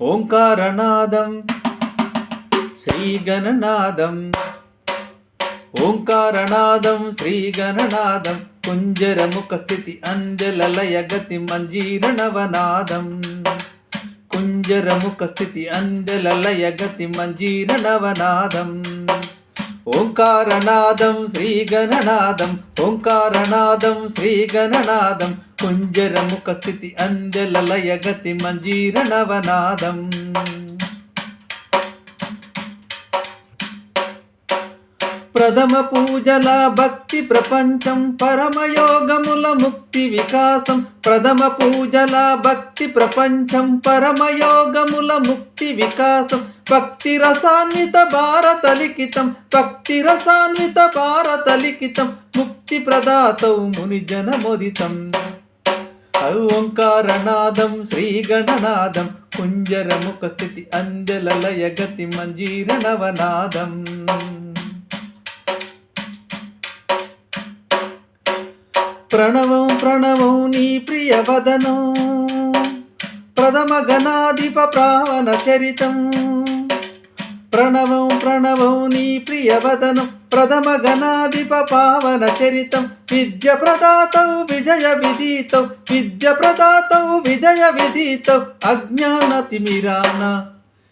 ఓంకారనాదం శ్రీగణనాదం ఓంకారనాదం శ్రీగణనాదం కుంజరముఖ స్థితి అందెలలయ గతి మంజీరణవనాదం కుంజరముఖ స్థితి అందెలలయ గతి మంజీరణవనాదం ఓంకారనాదం శ్రీగణనాదం ఓంకారనాదం శ్రీగణనాదం కుంజరముఖ స్థితి అందెలలయ లయగతి మంజీరణవనాదం. ప్రథమ పూజల భక్తి ప్రపంచం పరమయోగముల ముక్తి వికాసం. ప్రథమ పూజల భక్తి ప్రపంచం పరమయోగముల ముక్తి వికాసం. భక్తి రసాన్విత భారత లిఖితం భక్తి రసాన్విత భారత లిఖితం ముక్తి ప్రదాతౌ ముని జనమోదితం. ఓంకారనాదం శ్రీగణనాదం కుంజరముఖ స్థితి అందెలలయ గతి మంజీరణవనాదం ప్రణవం ప్రణవం నీ ప్రియ వదనం. ప్రథమ గణాధిప ప్రావణ చరితం. ప్రణవం ప్రణవం నీ ప్రియవదనం ప్రథమ గణాధిప పావన చరితం విద్య ప్రదాతౌ విజయ విదితౌ విద్య ప్రదాతౌ విజయ విదితౌ అజ్ఞానతిమిరాణ